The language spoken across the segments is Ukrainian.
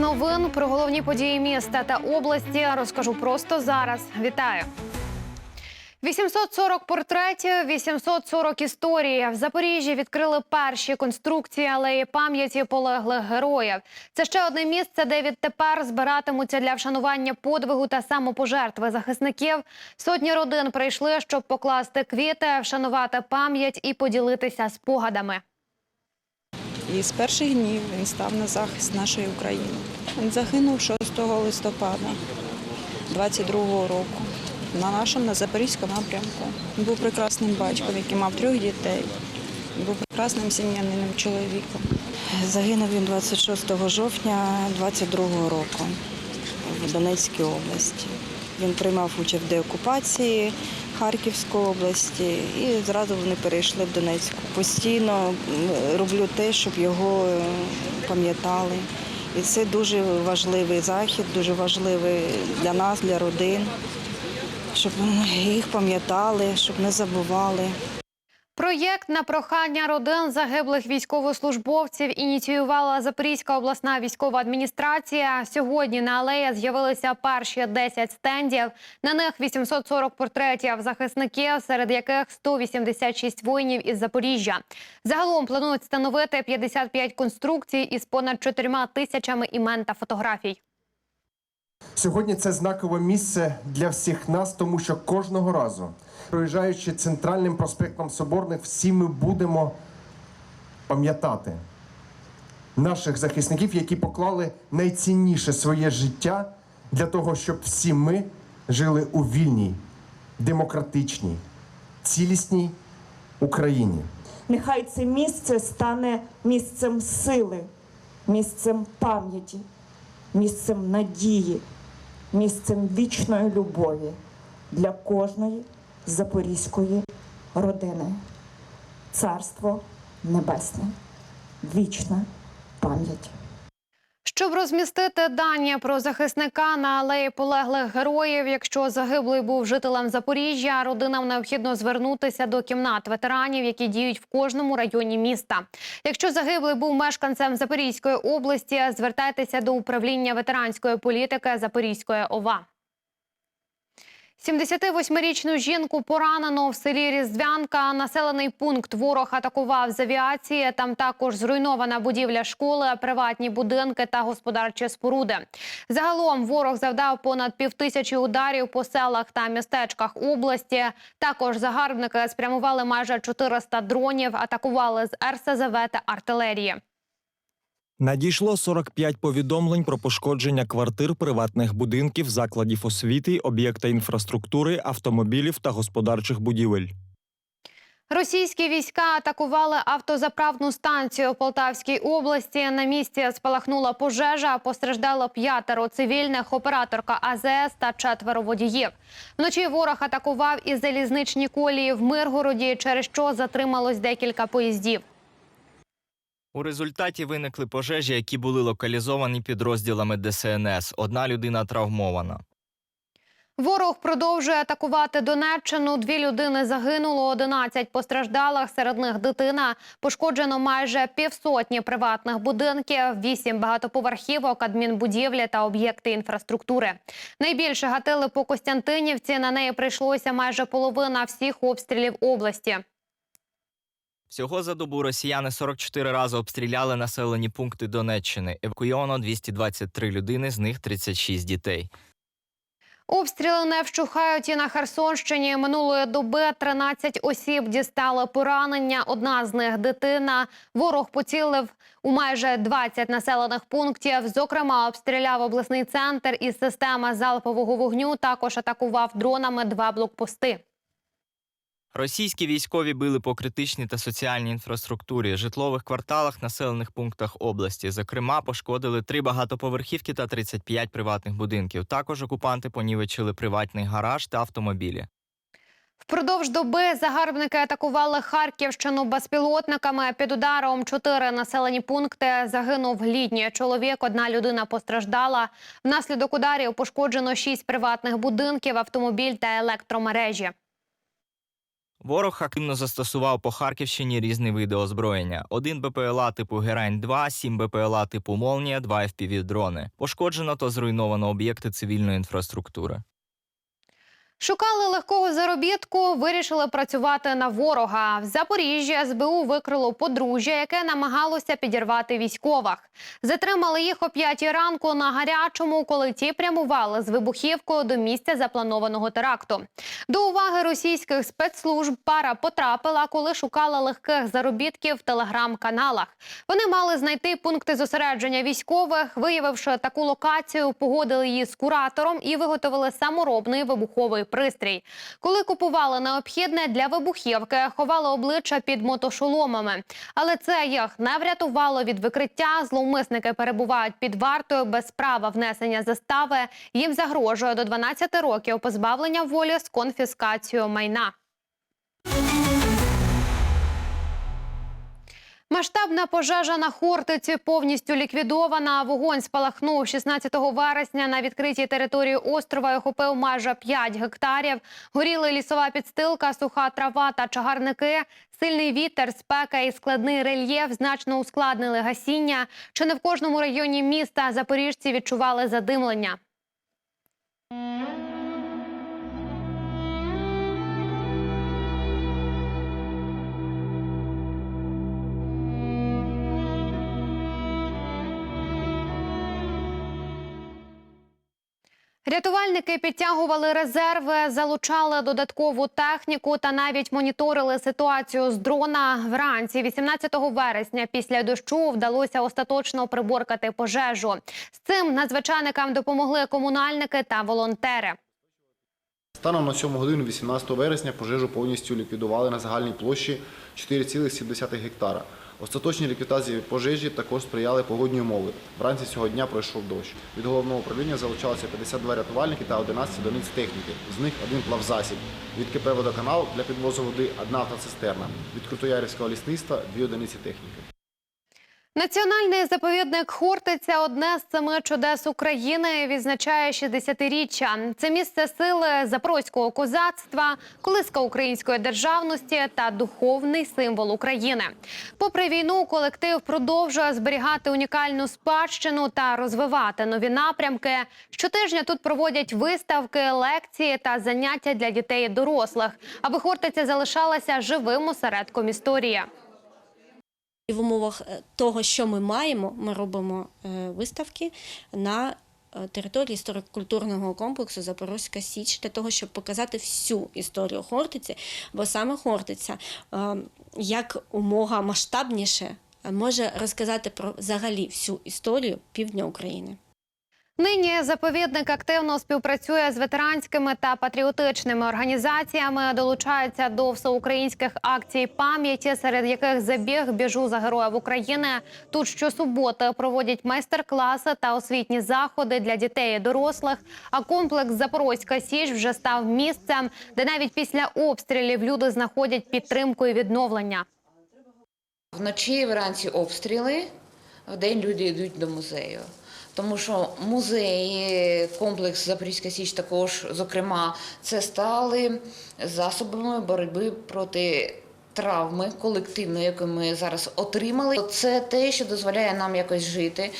Новин про головні події міста та області розкажу просто зараз. Вітаю. 840 портретів, 840 історій. В Запоріжжі відкрили перші конструкції алеї пам'яті полеглих героїв. Це ще одне місце, де відтепер збиратимуться для вшанування подвигу та самопожертви захисників. Сотні родин прийшли, щоб покласти квіти, вшанувати пам'ять і поділитися спогадами. І з перших днів він став на захист нашої України. Він загинув 6 листопада 22-го року на нашому на Запорізькому напрямку. Він був прекрасним батьком, який мав трьох дітей. Він був прекрасним сім'яниним чоловіком. Загинув він 26 жовтня 22-го року в Донецькій області. Він приймав участь в деокупації Харківської області і зразу вони перейшли в Донецьку. Постійно роблю те, щоб його е, пам'ятали. І це дуже важливий захід, дуже важливий для нас, для родин, щоб їх пам'ятали, щоб не забували. Проєкт на прохання родин загиблих військовослужбовців ініціювала Запорізька обласна військова адміністрація. Сьогодні на алеї з'явилися перші 10 стендів. На них 840 портретів захисників, серед яких 186 воїнів із Запоріжжя. Загалом планують встановити 55 конструкцій із понад 4 тисячами імен та фотографій. Сьогодні це знакове місце для всіх нас, тому що кожного разу, проїжджаючи центральним проспектом Соборних, всі ми будемо пам'ятати наших захисників, які поклали найцінніше своє життя для того, щоб всі ми жили у вільній, демократичній, цілісній Україні. Нехай це місце стане місцем сили, місцем пам'яті, місцем надії, місцем вічної любові для кожної запорізької родини. Царство Небесне, вічна пам'ять. Щоб розмістити дані про захисника на алеї полеглих героїв, якщо загиблий був жителем Запоріжжя, родинам необхідно звернутися до кімнат ветеранів, які діють в кожному районі міста. Якщо загиблий був мешканцем Запорізької області, звертайтеся до управління ветеранської політики Запорізької ОВА. 78-річну жінку поранено в селі Різдвянка. Населений пункт ворог атакував з авіації. Там також зруйнована будівля школи, приватні будинки та господарчі споруди. Загалом ворог завдав понад півтисячі ударів по селах та містечках області. Також загарбники спрямували майже 400 дронів, атакували з РСЗВ та артилерії. Надійшло 45 повідомлень про пошкодження квартир, приватних будинків, закладів освіти, об'єкта інфраструктури, автомобілів та господарчих будівель. Російські війська атакували автозаправну станцію у Полтавській області. На місці спалахнула пожежа. Постраждало п'ятеро цивільних, операторка АЗС та четверо водіїв. Вночі ворог атакував і залізничні колії в Миргороді, через що затрималось декілька поїздів. У результаті виникли пожежі, які були локалізовані підрозділами ДСНС. Одна людина травмована. Ворог продовжує атакувати Донеччину. Дві людини загинуло, 11 постраждалих. Серед них дитина. Пошкоджено майже півсотні приватних будинків, вісім багатоповерхівок, адмінбудівлі та об'єкти інфраструктури. Найбільше гатили по Костянтинівці. На неї прийшлося майже половина всіх обстрілів області. Всього за добу росіяни 44 рази обстріляли населені пункти Донеччини. Евакуйовано 223 людини, з них 36 дітей. Обстріли не вщухають і на Херсонщині. Минулої доби 13 осіб дістали поранення. Одна з них дитина. Ворог поцілив у майже 20 населених пунктів. Зокрема, обстріляв обласний центр із системи залпового вогню. Також атакував дронами два блокпости. Російські військові били по критичній та соціальній інфраструктурі, житлових кварталах, населених пунктах області. Зокрема, пошкодили три багатоповерхівки та 35 приватних будинків. Також окупанти понівечили приватний гараж та автомобілі. Впродовж доби загарбники атакували Харківщину безпілотниками. Під ударом чотири населені пункти загинув літній чоловік. Одна людина постраждала. Внаслідок ударів пошкоджено шість приватних будинків, автомобіль та електромережі. Ворог активно застосував по Харківщині різні види озброєння: один БПЛА типу Герань-2, сім БПЛА типу Молнія, два FPV-дрони. Пошкоджено та зруйновано об'єкти цивільної інфраструктури. Шукали легкого заробітку, вирішили працювати на ворога. В Запоріжжі СБУ викрило подружжя, яке намагалося підірвати військових. Затримали їх о п'ятій ранку на гарячому, коли ті прямували з вибухівкою до місця запланованого теракту. До уваги російських спецслужб пара потрапила, коли шукала легких заробітків в телеграм-каналах. Вони мали знайти пункти зосередження військових. Виявивши таку локацію, погодили її з куратором і виготовили саморобний вибуховий пристрій. Коли купували необхідне для вибухівки, ховали обличчя під мотошоломами. Але це їх не врятувало від викриття. Зловмисники перебувають під вартою без права внесення застави. Їм загрожує до 12 років позбавлення волі з конфіскацією майна. Масштабна пожежа на Хортиці повністю ліквідована. Вогонь спалахнув 16 вересня на відкритій території острова і охопив майже 5 гектарів. Горіли лісова підстилка, суха трава та чагарники. Сильний вітер, спека і складний рельєф значно ускладнили гасіння. Чи не в кожному районі міста запоріжці відчували задимлення? Рятувальники підтягували резерви, залучали додаткову техніку та навіть моніторили ситуацію з дрона. Вранці 18 вересня після дощу вдалося остаточно приборкати пожежу. З цим надзвичайникам допомогли комунальники та волонтери. Станом на 7 годину 18 вересня пожежу повністю ліквідували на загальній площі 4,7 гектара. Остаточній ліквідації пожежі також сприяли погодні умови. Вранці цього дня пройшов дощ. Від головного управління залучалося 52 рятувальники та 11 одиниць техніки. З них один плавзасіб. Від КП «Водоканал» для підвозу води одна автоцистерна. Від Крутоярівського лісництва дві одиниці техніки. Національний заповідник Хортиця одне з семи чудес України відзначає 60-річчя. Це місце сили запорозького козацтва, колиска української державності та духовний символ України. Попри війну, колектив продовжує зберігати унікальну спадщину та розвивати нові напрямки. Щотижня тут проводять виставки, лекції та заняття для дітей і дорослих, аби Хортиця залишалася живим осередком історії. І в умовах е, того, що ми маємо, ми робимо е, виставки на е, території історико-культурного комплексу Запорозька Січ для того, щоб показати всю історію Хортиці, бо саме Хортиця як умога масштабніше може розказати про взагалі всю історію півдня України. Нині заповідник активно співпрацює з ветеранськими та патріотичними організаціями, долучається до всеукраїнських акцій пам'яті, серед яких забіг біжу за героїв України. Тут щосуботи проводять майстер-класи та освітні заходи для дітей і дорослих. А комплекс Запорозька Січ вже став місцем, де навіть після обстрілів люди знаходять підтримку і відновлення. Вночі вранці обстріли, вдень люди йдуть до музею. Тому що музеї, комплекс Запорізька Січ також, зокрема, це стали засобами боротьби проти травми колективної, яку ми зараз отримали. Це те, що дозволяє нам якось жити.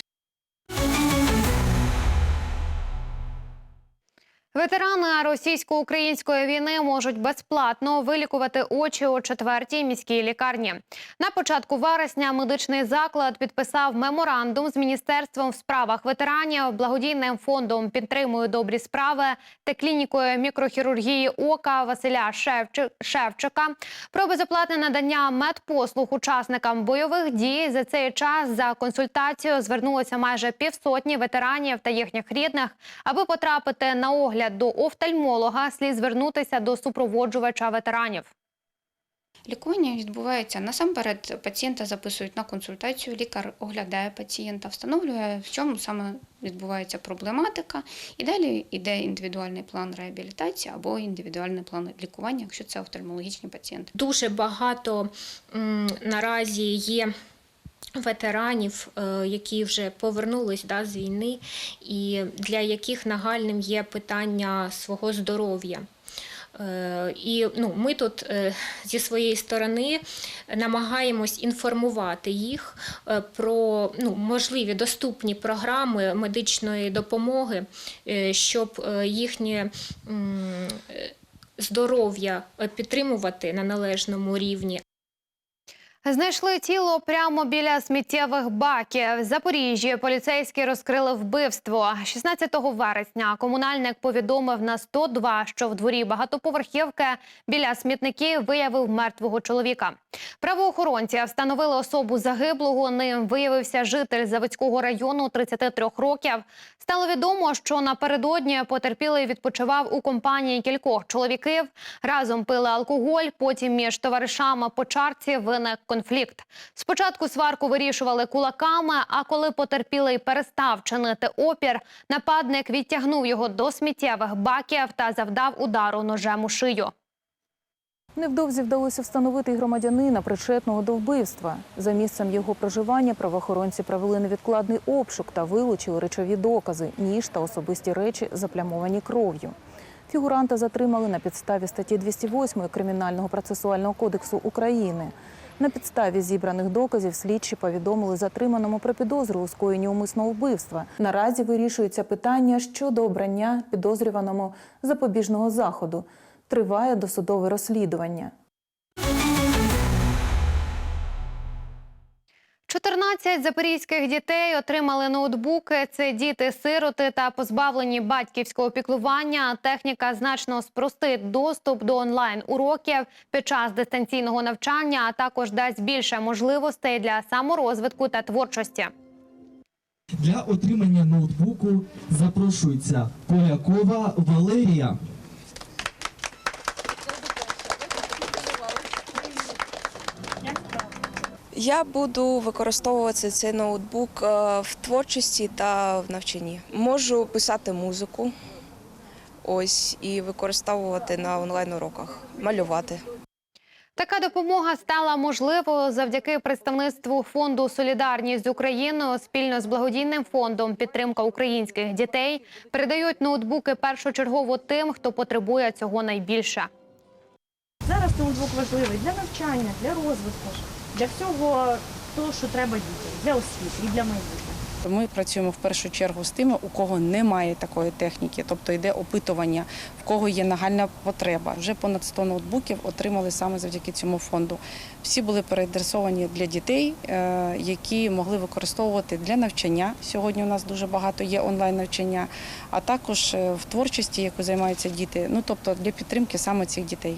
Ветерани російсько-української війни можуть безплатно вилікувати очі у четвертій міській лікарні. На початку вересня медичний заклад підписав меморандум з міністерством в справах ветеранів, благодійним фондом підтримує добрі справи та клінікою мікрохірургії ока Василя Шевчи- Шевчика про безоплатне надання медпослуг учасникам бойових дій. За цей час за консультацією звернулося майже півсотні ветеранів та їхніх рідних. Аби потрапити на огляд до офтальмолога, слід звернутися до супроводжувача ветеранів. Лікування відбувається насамперед. Пацієнта записують на консультацію. Лікар оглядає пацієнта, встановлює, в чому саме відбувається проблематика, і далі йде індивідуальний план реабілітації або індивідуальний план лікування, якщо це офтальмологічні пацієнти. Дуже багато м, наразі є. Ветеранів, е, які вже повернулись да, з війни, і для яких нагальним є питання свого здоров'я. Е, І ну, ми тут е, зі своєї сторони намагаємось інформувати їх про ну, можливі доступні програми медичної допомоги, щоб їхнє здоров'я підтримувати на належному рівні. Знайшли тіло прямо біля сміттєвих баків. В Запоріжжі поліцейські розкрили вбивство. 16 вересня комунальник повідомив на 102, що в дворі багатоповерхівки біля смітників виявив мертвого чоловіка. Правоохоронці встановили особу загиблого. Ним виявився житель Заводського району 33 років. Стало відомо, що напередодні потерпілий відпочивав у компанії кількох чоловіків. Разом пили алкоголь. Потім між товаришами по чарці виник конфлікт. Спочатку сварку вирішували кулаками. А коли потерпілий перестав чинити опір, нападник відтягнув його до сміттєвих баків та завдав удару ножем у шию. Невдовзі вдалося встановити громадянина, причетного до вбивства. За місцем його проживання правоохоронці провели невідкладний обшук та вилучили речові докази, ніж та особисті речі, заплямовані кров'ю. Фігуранта затримали на підставі статті 208 Кримінального процесуального кодексу України. На підставі зібраних доказів слідчі повідомили затриманому про підозру у скоєнні умисного вбивства. Наразі вирішується питання щодо обрання підозрюваному запобіжного заходу. Триває досудове розслідування. 14 запорізьких дітей отримали ноутбуки. Це діти-сироти та позбавлені батьківського піклування. Техніка значно спростить доступ до онлайн уроків під час дистанційного навчання, а також дасть більше можливостей для саморозвитку та творчості. Для отримання ноутбуку запрошується Полякова Валерія. Я буду використовувати цей ноутбук е, в творчості та в навчанні. Можу писати музику, ось і використовувати на онлайн-уроках, малювати. Така допомога стала можливою завдяки представництву фонду Солідарність з Україною спільно з благодійним фондом Підтримка українських дітей передають ноутбуки першочергово тим, хто потребує цього найбільше. Зараз ноутбук важливий для навчання, для розвитку, для всього того, що треба дітям, для освіти і для майбутнього. Ми працюємо в першу чергу з тими, у кого немає такої техніки, тобто йде опитування, в кого є нагальна потреба. Вже понад 100 ноутбуків отримали саме завдяки цьому фонду. Всі були переадресовані для дітей, е, які могли використовувати для навчання. Сьогодні у нас дуже багато є онлайн навчання, а також е, в творчості, якою займаються діти. Ну тобто для підтримки саме цих дітей.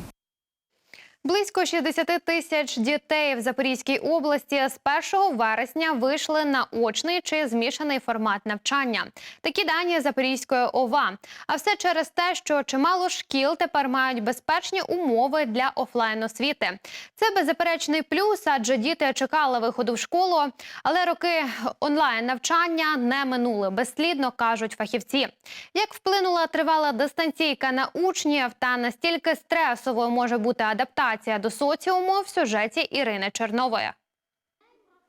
Близько 60 тисяч дітей в Запорізькій області з 1 вересня вийшли на очний чи змішаний формат навчання. Такі дані Запорізької ОВА. А все через те, що чимало шкіл тепер мають безпечні умови для офлайн освіти. Це беззаперечний плюс, адже діти чекали виходу в школу, але роки онлайн навчання не минули безслідно, кажуть фахівці. Як вплинула тривала дистанційка на учнів та настільки стресовою може бути адаптація до соціуму в сюжеті Ірини Чернової.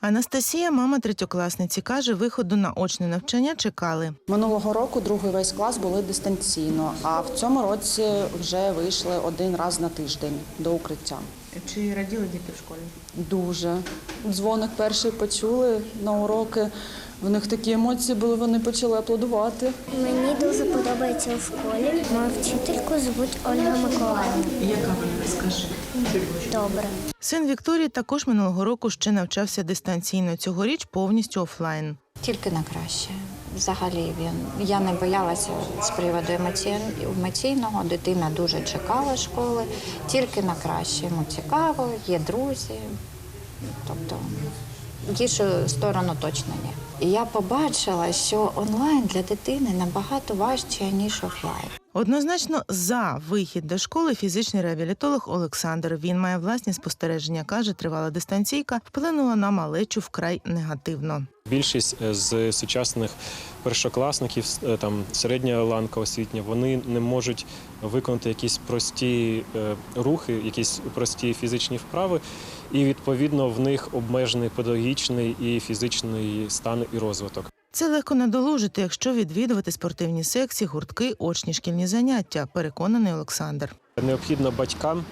Анастасія, мама третьокласниці, каже, виходу на очне навчання чекали. Минулого року другий весь клас були дистанційно, а в цьому році вже вийшли один раз на тиждень до укриття. Чи раділи діти в школі? Дуже. Дзвоник перший почули на уроки. В них такі емоції були, вони почали аплодувати. Мені дуже подобається в школі. Мою вчительку звуть Ольга Миколаївна. Яка вона розкаже? Добре. Син Вікторії також минулого року ще навчався дистанційно. Цьогоріч повністю офлайн. Тільки на краще. Взагалі він я не боялася з приводу емоційного. Дитина дуже чекала школи, тільки на краще. Йому цікаво, є друзі. Тобто гіршу сторону точно ні. І я побачила, що онлайн для дитини набагато важче, ніж офлайн. Однозначно за вихід до школи фізичний реабілітолог Олександр. Він має власні спостереження. каже, тривала дистанційка вплинула на малечу вкрай негативно. Більшість е, з сучасних першокласників, е, там середня ланка освітня, вони не можуть виконати якісь прості е, рухи, якісь прості фізичні вправи, і відповідно в них обмежений педагогічний і фізичний стан і розвиток. Це легко надолужити, якщо відвідувати спортивні секції, гуртки, очні шкільні заняття, переконаний Олександр. Необхідно батькам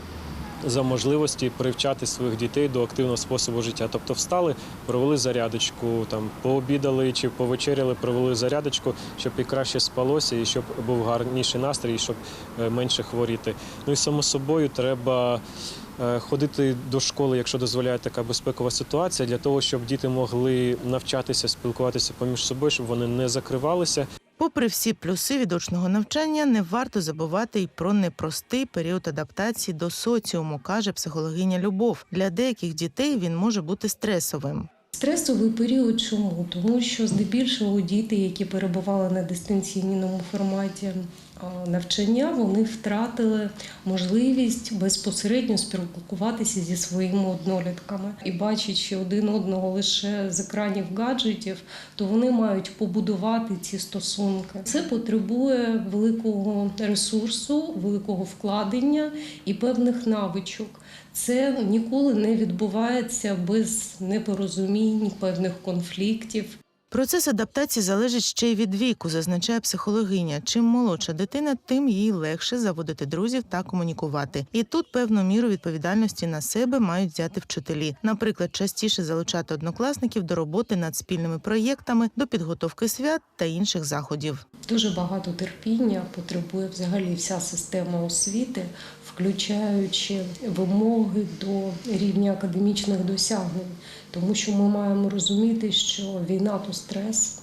за можливості привчати своїх дітей до активного способу життя. Тобто встали, провели зарядочку, там пообідали чи повечеряли, провели зарядочку, щоб і краще спалося, і щоб був гарніший настрій, і щоб е, менше хворіти. Ну і само собою треба. е, Ходити до школи, якщо дозволяє така безпекова ситуація, для того, щоб діти могли навчатися, спілкуватися поміж собою, щоб вони не закривалися. Попри всі плюси від очного навчання, не варто забувати й про непростий період адаптації до соціуму, каже психологиня Любов. Для деяких дітей він може бути стресовим. Стресовий період чому? Тому що здебільшого діти, які перебували на дистанційному форматі навчання, вони втратили можливість безпосередньо спілкуватися зі своїми однолітками. І бачачи один одного лише з екранів гаджетів, то вони мають побудувати ці стосунки. Це потребує великого ресурсу, великого вкладення і певних навичок. Це ніколи не відбувається без непорозумінь, певних конфліктів. Процес адаптації залежить ще й від віку, зазначає психологиня. Чим молодша дитина, тим їй легше заводити друзів та комунікувати. І тут певну міру відповідальності на себе мають взяти вчителі. Наприклад, частіше залучати однокласників до роботи над спільними проєктами, до підготовки свят та інших заходів. Дуже багато терпіння потребує взагалі вся система освіти, включаючи вимоги до рівня академічних досягнень, тому що ми маємо розуміти, що війна то стрес.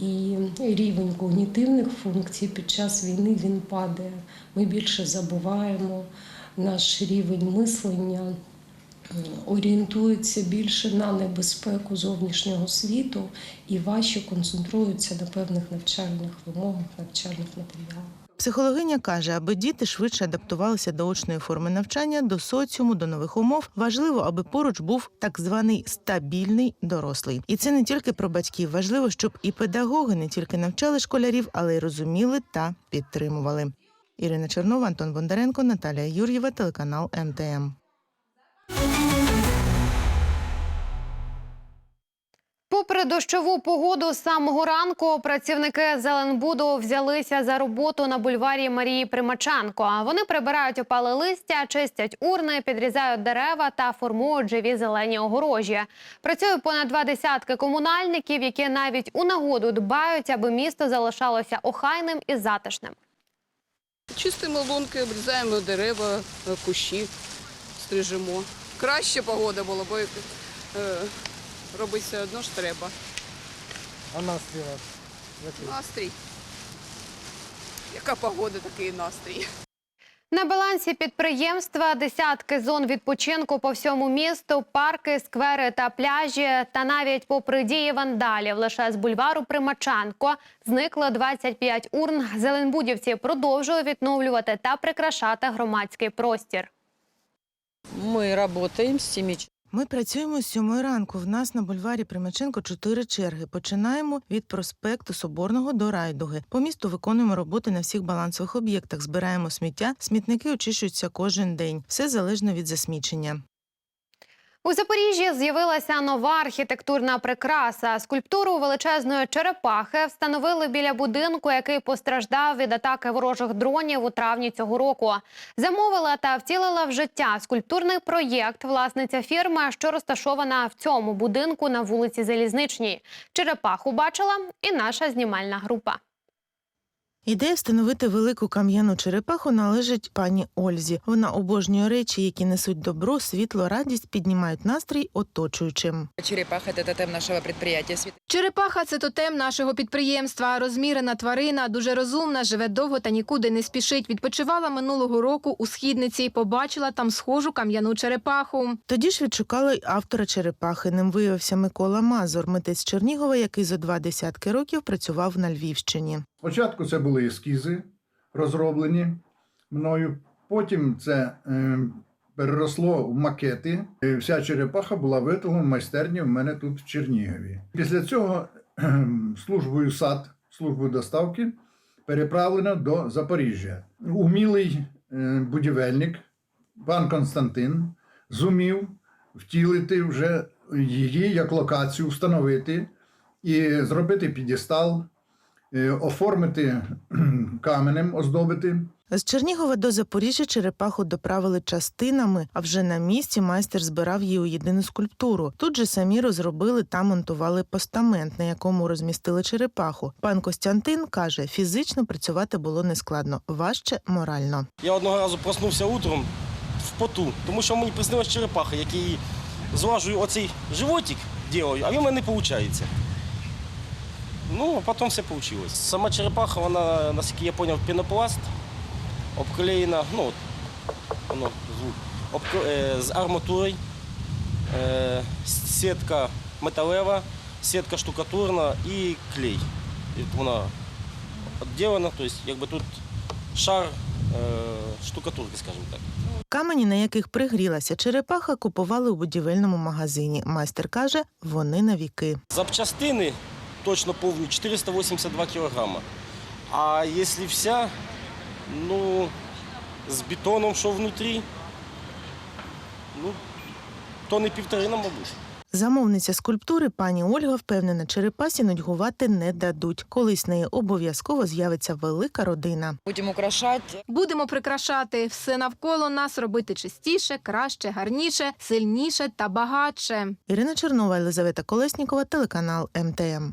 І рівень когнітивних функцій під час війни він падає. Ми більше забуваємо наш рівень мислення, орієнтується більше на небезпеку зовнішнього світу і важче концентруються на певних навчальних вимогах, навчальних матеріалах. Психологиня каже, аби діти швидше адаптувалися до очної форми навчання, до соціуму, до нових умов, важливо, аби поруч був так званий стабільний дорослий. І це не тільки про батьків. Важливо, щоб і педагоги не тільки навчали школярів, але й розуміли та підтримували. Ірина Чернова, Антон Бондаренко, Наталія Юр'єва, телеканал МТМ. Попри дощову погоду з самого ранку, працівники Зеленбуду взялися за роботу на бульварі Марії Примаченко. Вони прибирають опале листя, чистять урни, підрізають дерева та формують живі зелені огорожі. Працює понад два десятки комунальників, які навіть у нагоду дбають, аби місто залишалося охайним і затишним. Чистимо лунки, обрізаємо дерева, е, кущі, стрижемо. Краще погода була, бо е, робити все одно ж треба. А настрій у вас? який? Настрій. Яка погода, такий настрій. На балансі підприємства десятки зон відпочинку по всьому місту, парки, сквери та пляжі. Та навіть попри дії вандалів, лише з бульвару Примаченко зникло 25 урн. Зеленбудівці продовжують відновлювати та прикрашати громадський простір. Мы работаем с 7 Ми працюємо з сьомої ранку. В нас на бульварі Примаченко чотири черги. Починаємо від проспекту Соборного до Райдуги. По місту виконуємо роботи на всіх балансових об'єктах. Збираємо сміття, смітники очищуються кожен день. Все залежно від засмічення. У Запоріжжі з'явилася нова архітектурна прикраса. Скульптуру величезної черепахи встановили біля будинку, який постраждав від атаки ворожих дронів у травні цього року. Замовила та втілила в життя скульптурний проєкт власниця фірми, що розташована в цьому будинку на вулиці Залізничній. Черепаху бачила і наша знімальна група. Ідея встановити велику кам'яну черепаху належить пані Ользі. Вона обожнює речі, які несуть добро, світло, радість, піднімають настрій оточуючим. Черепаха – это тотем нашего предприятия. Черепаха це тотем нашого підприємства. Розмірена тварина, дуже розумна, живе довго та нікуди не спішить. Відпочивала минулого року у східниці. Побачила там схожу кам'яну черепаху. Тоді ж відшукали й автора черепахи. Ним виявився Микола Мазур, митець Чернігова, який за два десятки років працював на Львівщині. Спочатку це були ескізи, розроблені мною. Потім це е, переросло в макети. Е, Вся черепаха була виготовлена в майстерні в мене тут в Чернігові. Після цього кхем, службою САД, службою доставки, переправлена до Запоріжжя. Умілий е, будівельник, пан Константин, зумів втілити вже її як локацію, встановити і зробити підістал, е, оформити каменем, оздобити. З Чернігова до Запоріжжя черепаху доправили частинами, а вже на місці майстер збирав її у єдину скульптуру. Тут же самі розробили та монтували постамент, на якому розмістили черепаху. Пан Костянтин каже, фізично працювати було нескладно, важче морально. Я одного разу проснувся утром в поту, тому що мені приснилась черепаха, який злажую оцей животик, ділаю, а він в мене не виходить. Ну, а потім все вийшло. Сама черепаха, вона, наскільки я зрозумів, пінопласт, обклеєна, ну, воно, звук, обк- е, з арматурою, е, сітка металева, сітка штукатурна і клей. І вона відділена, тобто, якби тут шар е, штукатурки, скажімо так. Камені, на яких пригрілася черепаха, купували у будівельному магазині. Майстер каже, вони на віки. Запчастини точно повні 482 кілограма. А якщо вся, ну, з бетоном, що внутрі, ну, тони півтори, ну, мабуть. Замовниця скульптури пані Ольга впевнена, черепасі нудьгувати не дадуть. Колись неї обов'язково з'явиться велика родина. Будемо украшати. Будемо прикрашати все навколо нас, робити чистіше, краще, гарніше, сильніше та багатше. Ірина Чернова, Елизавета Колеснікова, телеканал МТМ.